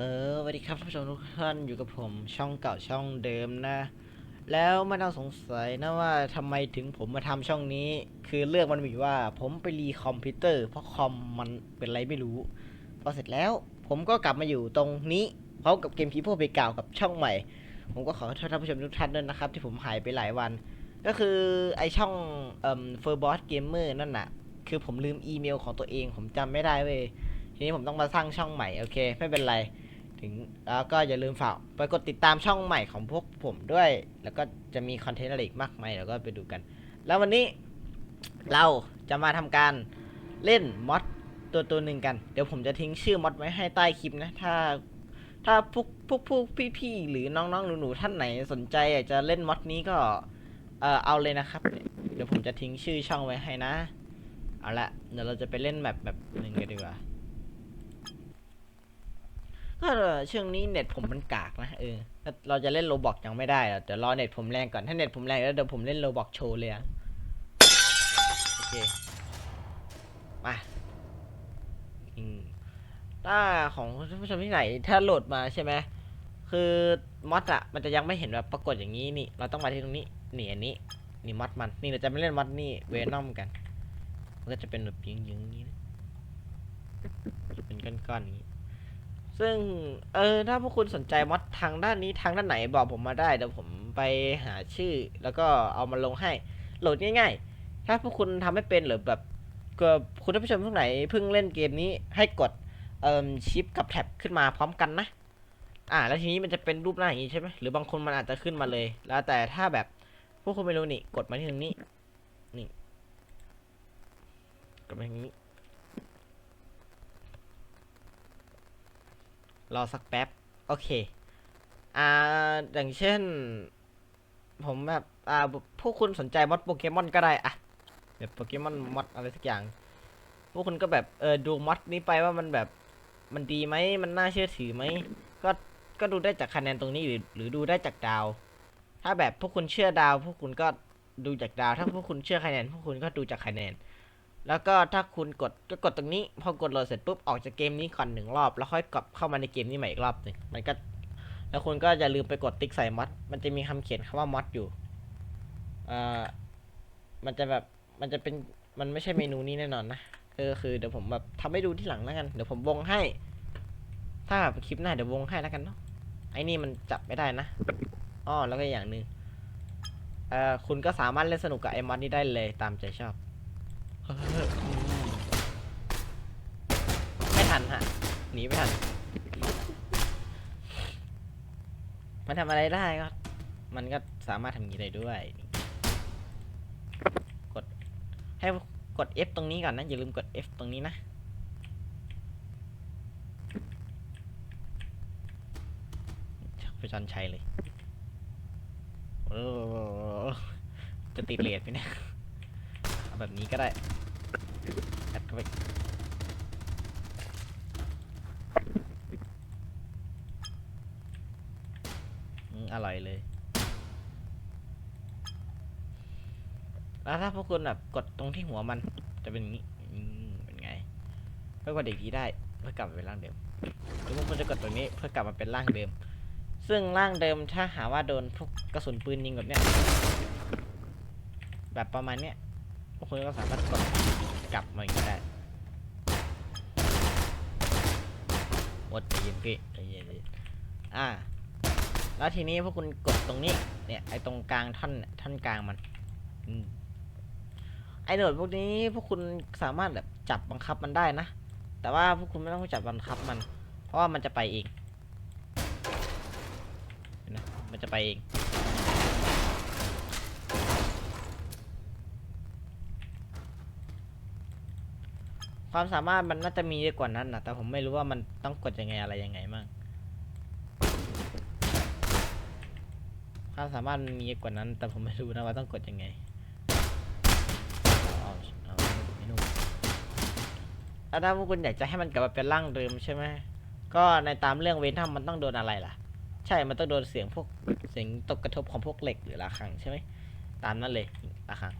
สวัสดีครับท่านผู้ชมทุกท่านอยู่กับผมช่องเก่าช่องเดิมนะ แล้วไม่ต้องสงสัยนะว่าทำไมถึงผมมาทำช่องนี้ คือเรื่องมันมีว่าผมไปรีคอมพิวเตอร์เพราะคอมมันเป็นไรไม่รู้พอเสร็จแล้วผมก็กลับมาอยู่ตรงนี้พร้อมกับเกมพีโพไปกล่าวกับช่องใหม่ ผมก็ขอโทษท่านผู้ชมทุกท่านด้วยนะครับ ที่ผมหายไปหลายวัน ก็คือไอช่องเอ่อเฟอร์บอสเกมเมอร์นั่นน่ะ คือผมลืมอีเมลของตัวเองผมจำไม่ได้เว้ยทีนี้ผมต้องมาสร้างช่องใหม่โอเค ไม่เป็นไร ถึงแล้วก็อย่าลืมฝากไปกดติดตามช่องใหม่ของพวกผมด้วย แล้วก็จะมีคอนเทนต์อะไรอีกมากมายแล้วก็ไปดูกัน แล้ววันนี้เราจะมาทำการเล่นมอดตัวตัวหนึ่งกัน เดี๋ยวผมจะทิ้งชื่อมอดไว้ให้ใต้คลิปนะ ถ้า ถ้าพวกพวกพวกพี่ๆหรือน้องๆหนูๆท่านไหนสนใจอยากจะเล่นมอดนี้ก็เออเอาเลยนะครับ เดี๋ยวผมจะทิ้งชื่อช่องไว้ให้นะ เอาละเดี๋ยวเราจะไปเล่นแบบแบบหนึ่งกันดีกว่า ก็ช่วงนี้เน็ตผมมันกากนะเออเราจะเล่นโรบอกยังไม่ได้อะเดี๋ยวรอเน็ตผมแรงก่อนถ้าเน็ตผมแรงแล้วเดี๋ยวผมเล่นโรบอกโชว์เลยอะโอเคมาอืมถ้าของท่านผู้ชมที่ไหนถ้าโหลดมาใช่ไหมคือมอดอะมันจะยังไม่เห็นแบบปรากฏอย่างนี้นี่ เราต้องมาที่ตรงนี้นี่อันนี้นี่มอดมันนี่เราจะไม่เล่นมอดนี่เวนอมกัน มันก็จะเป็นแบบยิงๆอย่างนี้จะเป็นก้อนๆอย่างนี้ ซึ่งเออถ้าพวกคุณสนใจมอดทางด้านนี้ทางด้านไหนบอกผมมาได้เดี๋ยวผมไปหาชื่อ แล้วก็เอามาลงให้โหลดง่าย ๆ ถ้าพวกคุณทำไม่เป็นหรือแบบก็คุณท่านผู้ชมทุกไหนเพิ่งเล่นเกมนี้ให้กดเอ่อชิปกับแท็บขึ้นมาพร้อมกันนะ อ่า แล้วทีนี้มันจะเป็นรูปหน้าอย่างนี้ใช่ไหมหรือบางคนมันอาจจะขึ้นมาเลย แล้วแต่ถ้าแบบพวกคุณไม่รู้นี่กดมาที่ตรงนี้นี่กดมาที่นี้ รอสักแป๊บ โอเค อ่า อย่างเช่น ผมแบบ อ่า พวกคุณสนใจมอดโปเกมอนก็ได้อะแบบโปเกมอนมอดอะไรสักอย่าง พวกคุณก็แบบ เออ ดูมอดนี้ไปว่ามันแบบ มันดีไหม มันน่าเชื่อถือไหม ก็ ก็ดูได้จากคะแนนตรงนี้หรือ หรือดูได้จากดาว ถ้าแบบพวกคุณเชื่อดาว พวกคุณก็ดูจากดาว ถ้าพวกคุณเชื่อคะแนน พวกคุณก็ดูจากคะแนน แล้วก็ถ้าคุณกดก็กดตรงนี้ พอกดโหลดเสร็จปุ๊บออกจากเกมนี้ก่อนหนึ่งรอบ แล้วค่อยกลับเข้ามาในเกมนี้ใหม่อีกรอบหนึ่งมันก็ แล้วคุณก็อย่าลืมไปกดติ๊กใส่มอดมันจะมีคำเขียนคำว่ามอดอยู่อ่ามันจะแบบมันจะเป็นมันไม่ใช่เมนูนี้แน่นอนนะเออคือเดี๋ยวผมแบบทำให้ดูที่หลังแล้วกันเดี๋ยวผมวงให้ ถ้าแบบคลิปหน้าเดี๋ยววงให้แล้วกันเนาะไอ้นี่มันจับไม่ได้นะอ้อแล้วก็อย่างหนึ่งเอ่อคุณก็สามารถเล่นสนุกกับไอ้มอดนี้ได้เลยตามใจชอบ ไม่ทันฮะหนีไม่ทัน มันทำอะไรได้ก็ มันก็สามารถทำอย่างนี้ได้ด้วย กด ให้กด F ตรงนี้ก่อนนะ อย่าลืมกด F ตรงนี้นะชักไปจอนชัยเลยโอ้จะติดเลทไหมเนี่ยแบบนี้ก็ได้ อัดเข้าไปอืมอร่อยเลย แล้วถ้าพวกคุณแบบกดตรงที่หัวมัน จะเป็นอย่างนี้อืมเป็นไง เพื่อกดอีกทีได้ เพื่อกลับมาเป็นร่างเดิมหรือพวกคุณจะกดตรงนี้เพื่อกลับมาเป็นร่างเดิม ซึ่งร่างเดิมถ้าหาว่าโดนพวกกระสุนปืนยิงแบบเนี้ย แบบประมาณเนี้ยพวกคุณก็สามารถกด กลับมาอีกได้อดใจเย็นพี่ใจเย็นพี่อ่า แล้วทีนี้พวกคุณกดตรงนี้ เนี่ย ไอ้ตรงกลางท่อนท่อนกลางมันอมไอ้โดดพวกนี้พวกคุณสามารถแบบจับบังคับมันได้นะ แต่ว่าพวกคุณไม่ต้องจับบังคับมัน เพราะว่ามันจะไปเองนไหมมันจะไปเอง ความสามารถมันน่าจะมีเยอะกว่านั้นนะแต่ผมไม่รู้ว่ามันต้องกดยังไงอะไรยังไงมั่งความสามารถมันมีเยอะกว่านั้น แต่ผมไม่รู้นะว่าต้องกดยังไงเอาเอาไม่รู้แล้วถ้าพวกคุณอยากจะให้มันกลับมาเป็นร่างเดิมใช่ไหมก็ในตามเรื่องเวนทัมมันต้องโดนอะไรล่ะ ใช่ มันต้องโดนเสียงพวกเสียงตกกระทบของพวกเหล็กหรือระฆังใช่ไหมตามนั้นเลยระฆัง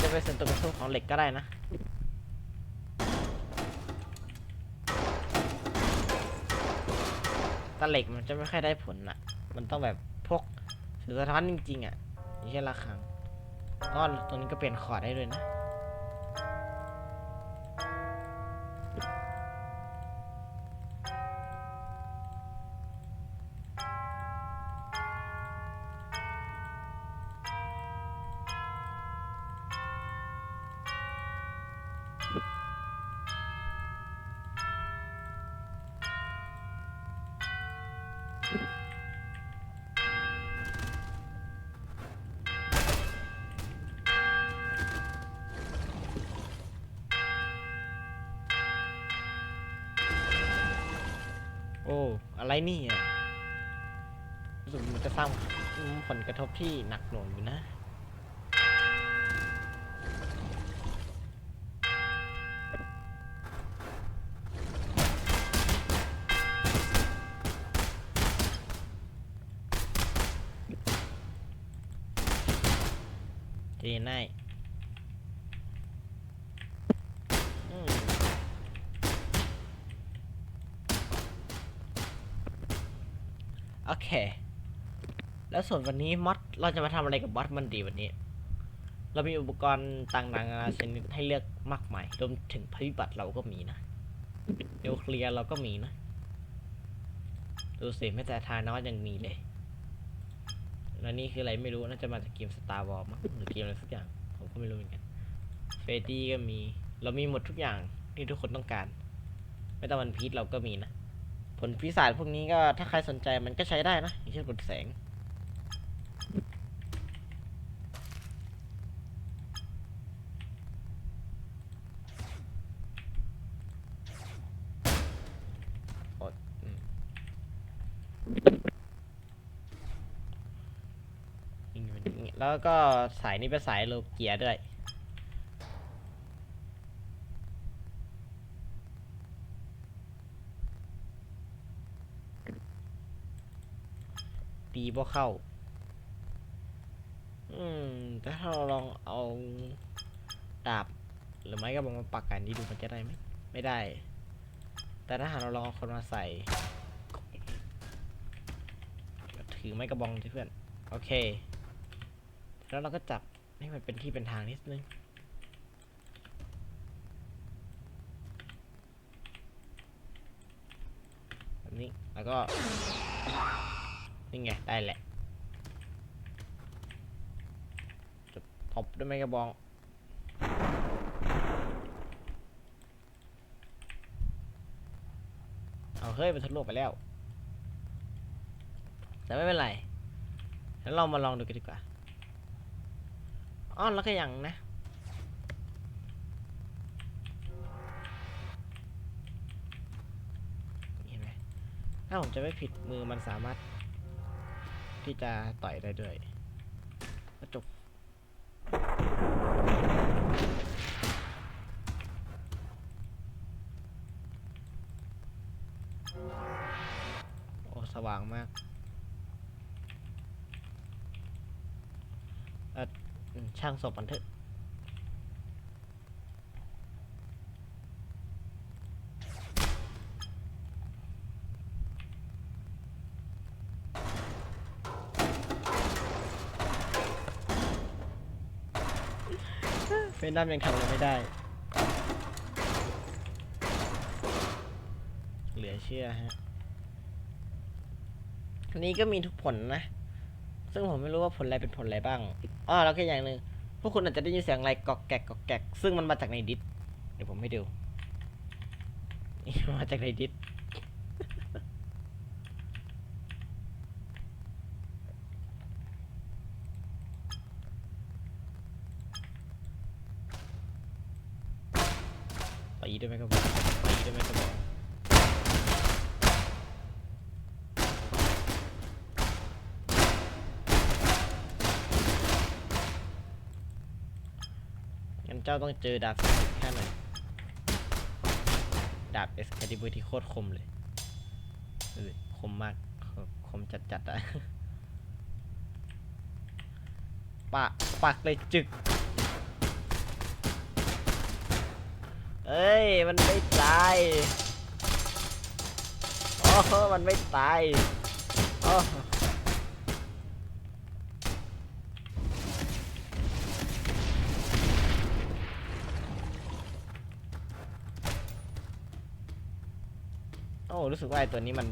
เป็นส่วนตัวกระสุนของเหล็กก็ได้นะแต่เหล็กมันจะไม่ค่อยได้ผลอะ มันต้องแบบพกสือสะท้อนจริงๆอะอย่างเช่นระฆังก็ตัวนี้ก็เปลี่ยนคอร์ดได้ด้วยนะ โอ้ อะไรนี่อะรู้สึกมันจะสร้างผลกระทบที่หนักหน่วงอยู่นะ เจนได้อืม โอเค แล้วส่วนวันนี้มอดเราจะมาทำอะไรกับบอสมันดีวันนี้ เรามีอุปกรณ์ต่างๆนานาชนิดให้เลือกมากมายรวมถึงภัยพิบัติเราก็มีนะนิวเคลียร์เราก็มีนะ ดูสิไม่แต่ทานอสยังมีเลยแล้วนี่คืออะไรไม่รู้น่าจะมาจากเกม Star Wars มั้งหรือเกมอะไรสักอย่าง ผมก็ไม่รู้เหมือนกันเฟรดี้ก็มี เรามีหมดทุกอย่างที่ทุกคนต้องการ ไม่ต้องวันพีชเราก็มีนะ ผลพิศาจพวกนี้ก็ถ้าใครสนใจมันก็ใช้ได้นะอย่างเช่นกดแสง แล้วก็สายนี้เป็นสายโลเกียด้วย ตีพวกเข้า อืมแต่ถ้าเราลองเอาดาบหรือไม้กระบอกมาปักกันดีดูมันจะได้ไหมไม่ได้ แต่ถ้าหากเราลองคนมาใส่ถือไม้กระบองที่เพื่อน โอเค แล้วเราก็จับให้มันเป็นที่เป็นทางนิดนึง แบบนี้ แล้วก็ นี่ไง ได้แหละจะตบด้วยไหมกระบอง เอาเฮ้ยมันทะลุไปแล้ว แต่ไม่เป็นไร แล้วเรามาลองดูกันดีกว่าอ๋อแล้วก็ยังนะเห็นไหมถ้าผมจะไม่ผิดมือมันสามารถ ที่จะต่อยได้ด้วยกระจกโอ้สว่างมากเออช่างศพมันเถอะ นดัมยังทำอะไรไม่ได้ เหลือเชื่อฮะอันนี้ก็มีทุกผลนะ ซึ่งผมไม่รู้ว่าผลอะไรเป็นผลอะไรบ้างอ๋อแล้วก็อย่างหนึ่งพวกคุณอาจจะได้ยินเสียงอะไรกอกแกกกอกแกกซึ่งมันมาจากในดิสเดี๋ยวผมให้ดู มาจากในดิส ตีด้ไหมครับตีได้ไหมครับงั้นเจ้าต้องเจอดาบแค่หน่อยดาบเอสคาดิเบอร์ที่โคตรคมเลยเออคมมากคมจัดจัดๆอะปะปักเลยจึก เอ้ย มันไม่ตายโอ้มันไม่ตายโอ้โอ้รู้สึกว่าไอ้ตัวนี้มัน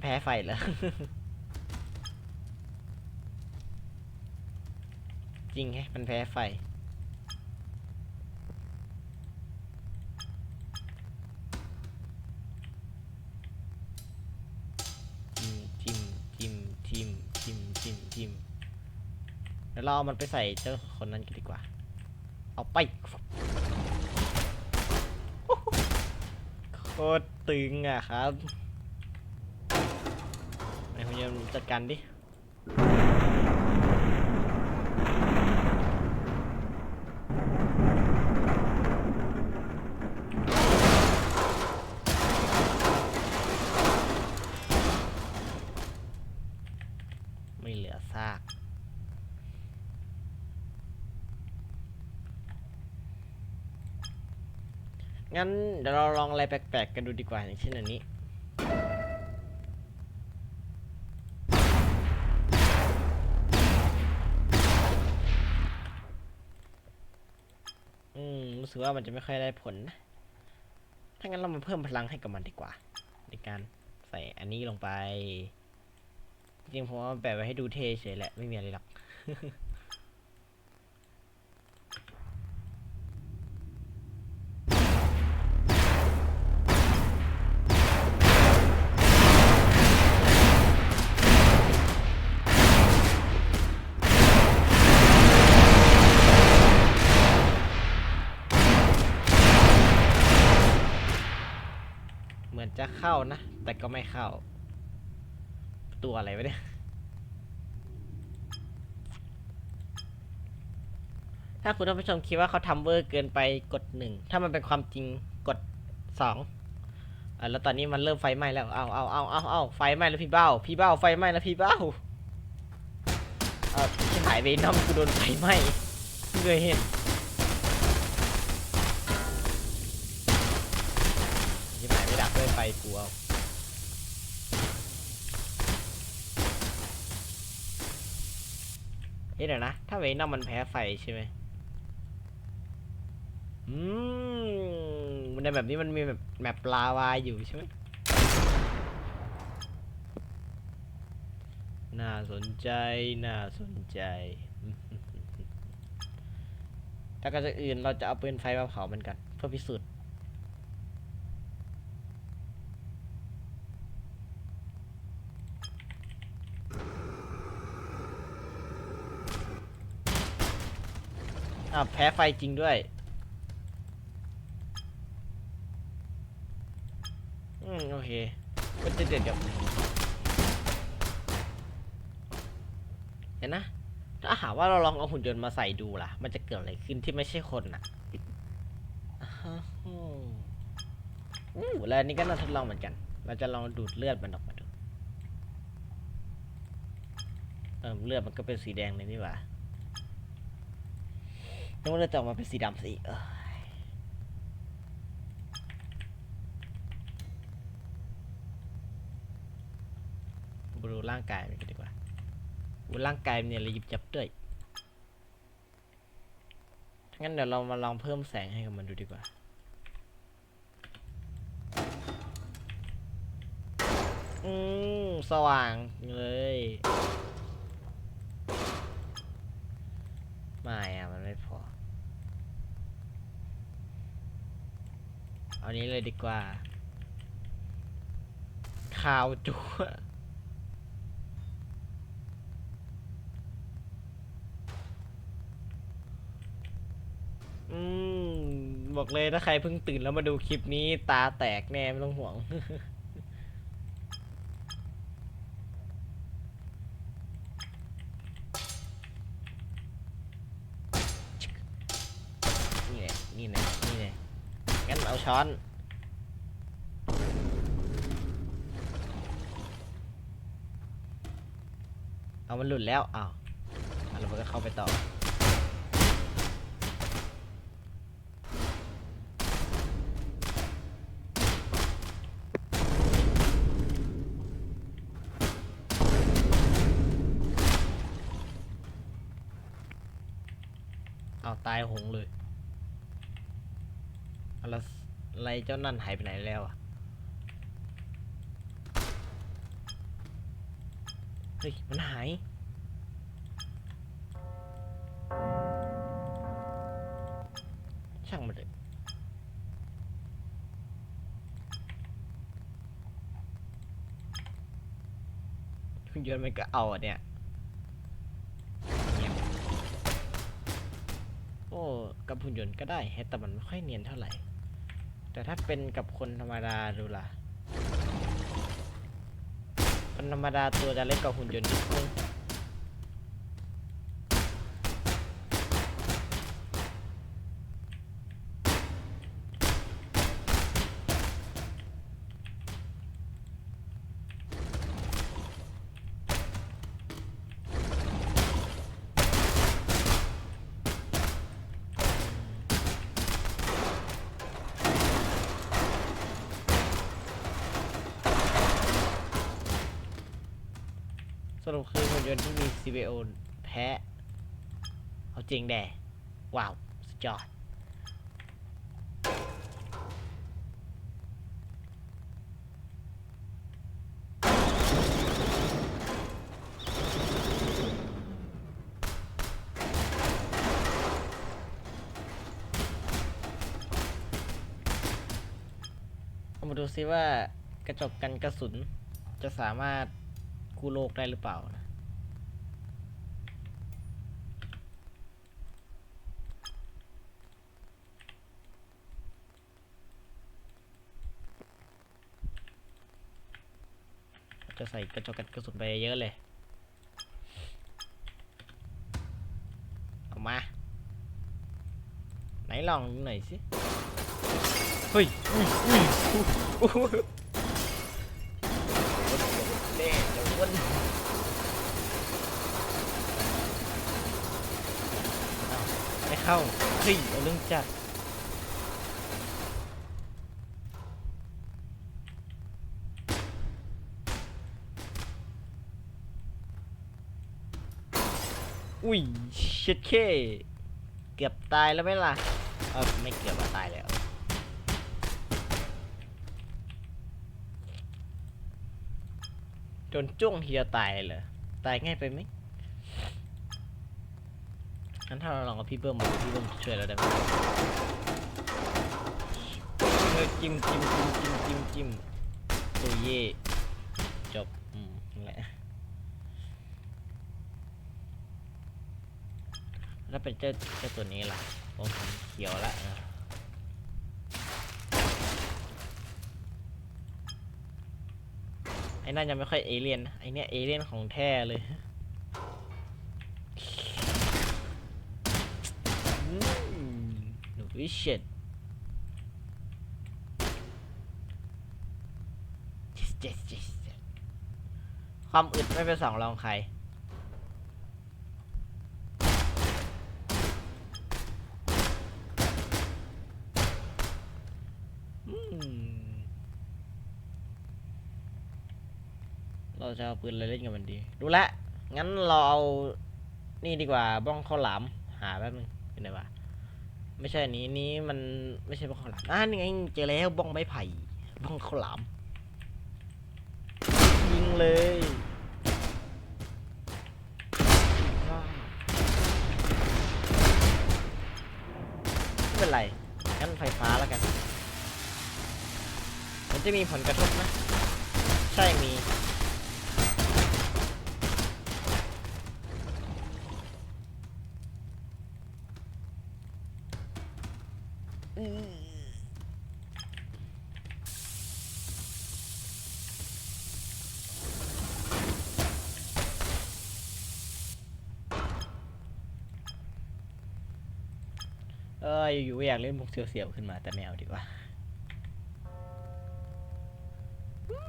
แพ้ไฟเหรอจริงแฮะมันแพ้ไฟ ดี๋ยวเราเอามันไปใส่เจ้าคนนั้นกันดีกว่า เอาไปโคตรตึงอะครับไอ้คุณยมจัดการดิ ไม่เหลือซาก งั้นเดี๋ยวเราลองอะไรแปลกๆกันดูดีกว่าอย่างเช่นอันนี้ อืมรู้สึกว่ามันจะไม่ค่อยได้ผลนะ ถ้างั้นเรามาเพิ่มพลังให้กับมันดีกว่า ในการใส่อันนี้ลงไป จริงๆผมว่ามันแปะไว้ให้ดูเท่เฉยแหละ ไม่มีอะไรหรอก เข้านะ แต่ก็ไม่เข้า ตัวอะไรวะเนี่ย ถ้าคุณท่านผู้ชมคิดว่าเขาทำเวอร์เกินไปกดหนึ่ง ถ้ามันเป็นความจริงกดสองอแล้วตอนนี้มันเริ่มไฟไหม้แล้ว เอาเอาเอาเอาเอาไฟไหม้แล้วพี่เบ้า พี่เบ้าไฟไหม้แล้วพี่เบ้าเออที่หายไปน้ำกูโดนไฟไหม้เพิ่งเคยเห็น กูเอาเฮ้ยเดี๋ยวนะ ถ้าเวนัมมันแพ้ไฟใช่ไหมอืมในแบบนี้มันมีแบบแมปลาวาอยู่ใช่ไหมน่าสนใจ น่าสนใจ ถ้ากันจะอื่นเราจะเอาปืนไฟมาเผามันกัน เพื่อพิสูจน์าวแพ้ไฟจริงด้วย อืม โอเค ก็จะเด็ดกับเห็นนะ ถ้าหากว่าเราลองเอาหุ่นยนต์มาใส่ดูล่ะ มันจะเกิดอะไรขึ้นที่ไม่ใช่คนน่ะอ้าวอู้แล้วนนี้ก็น่าทดลองเหมือนกัน เราจะลองดูดเลือดมันออกมาดู เออเลือดมันก็เป็นสีแดงเลยนี่หว่า นึกว่าจะออกมาเป็นสีดำสิเอ้ยมาดูร่างกายมันกันดีกว่าดูร่างกายมันเนี่ยระยิบยับด้วยงั้นเดี๋ยวเรามาลองเพิ่มแสงให้กับมันดูดีกว่า อืมสว่างเลย ไม่อะ ไม่พอ เอานี้เลยดีกว่า ข่าวจั่วอืม บอกเลยถ้าใครเพิ่งตื่นแล้วมาดูคลิปนี้ตาแตกแน่ไม่ต้องห่วง้อนเอามันหลุดแล้วอ้าวแล้ก็เข้าไปต่อเอาตายหงเลยอันละ อะไรเจ้านั่นหายไปไหนแล้วอะเฮ้ย มันหาย ช่างมันเลยคุณยนต์มันก็เอาเนี่ย โอ้ กับหุ่นยนต์ก็ได้แต่มันไม่ค่อยเนียนเท่าไหร่ แต่ถ้าเป็นกับคนธรรมดาดูล่ะคนธรรมดาตัวจะเล็กกว่าหุ่นยนต์นิดนึง ยนต์ที่มี CBO แพ้ เอาจริงแด่ว้าว สุดยอด เอามาดูซิว่ากระจกกันกระสุนจะสามารถกู้โลกได้หรือเปล่านะ จะใส่กระจกกันกระสุนไปเยอะเลย เอามา ไหนลองดูหน่อยสิ เฮ้ยอุ้ยอุ้ยอุ้ยอุ้ยเล่เดี๋ยววนไม่เข้าเฮ้ยเรื่องจัด อุ้ยเช็ดเคเกือบตายแล้วไหมล่ะเออไม่เกือบอะตายแล้วจนจ้วงเฮียตายเลย ตายง่ายไปไหมงั้นถ้าเราลองเอาพี่เบิ้มมาดูพี่เบิ้มช่วยเราได้ไหมเออจิ้มจิ้มจิ้มจิ้มจิ้มจิ้มตัวเย่ แล้วเป็นเจ้าเจ้าตัวนี้ล่ะโอ้ผมเขียวละนะไอ้นั่นยังไม่ค่อยเอเลี่ยนนะไอ้เนี่ยเอเลี่ยนของแท้เลยอืมหนูวิเชต yes yes yes yes ความอึดไม่เป็นสองรองใคร อืม เราจะเอาปืนอะไรเล่นกับมันดี ดูแลวงั้นเราเอา นี่ดีกว่าบ้องข้าวหลาม หาแป๊บนึงเป็นไงวะ ไม่ใช่นี้นี้มันไม่ใช่บ้องข้าวหลามอ่านี่ไงเจอแล้วบ้องไม้ไผ่ บ้องข้าวหลาม ยิงเลยไม่เป็นไรงั้นไฟฟ้าแล้วกัน มันจะมีผลกระทบนะ ใช่มี เอออยู่ๆอยากเล่นมุกเสียวๆขึ้นมาแต่ไม่เอาดีกว่า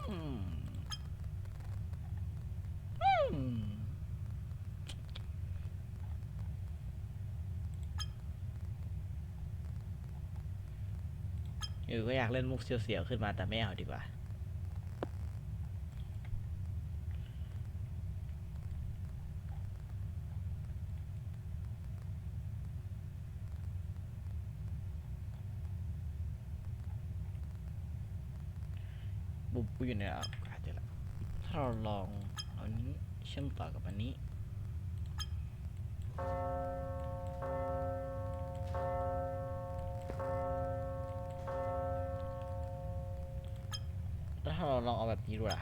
อืมอืมอยู่ก็อยากเล่นมุกเสียวๆขึ้นมาแต่ไม่เอาดีกว่า กูอยู่ในอากาศเจอละถ้าเราลองเอานี้เชื่อมต่อกับอันนี้แล้วถ้าเราลองเอาแบบนี้ดูล่ะ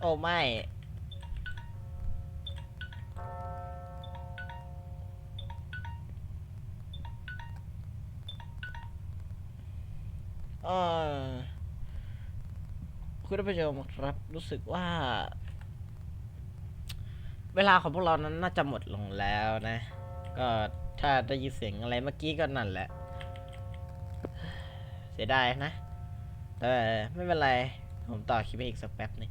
โอ้ไม่ คุณผู้ชมครับรู้สึกว่า เวลาของพวกเรานั้นน่าจะหมดลงแล้วนะ ก็ถ้าได้ยินเสียงอะไรเมื่อกี้ก็นั่นแหละ เสียดายนะ แต่ไม่เป็นไร ผมต่อคลิปไปอีกสักแป๊บหนึ่ง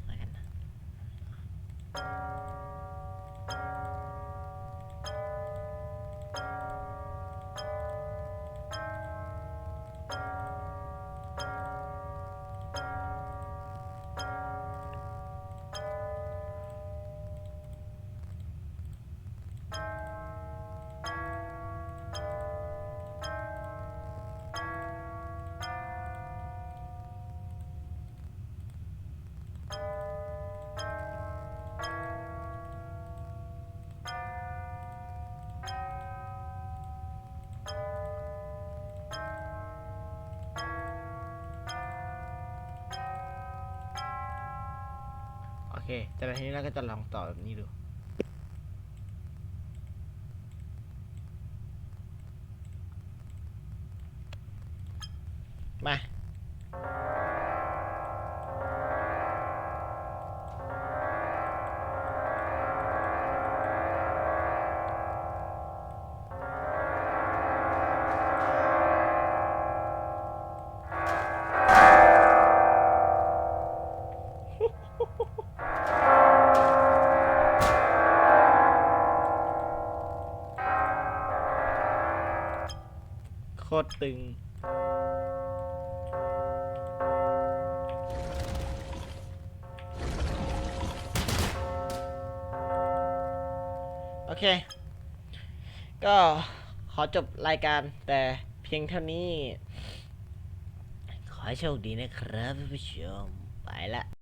เคจากนั้นนี้เราก็จะลองต่อแบบนี้ดู ตรตึง โอเค ก็ขอจบรายการแต่เพียงเท่านี้ ขอให้โชคดีนะครับท่านผู้ชม ไปละ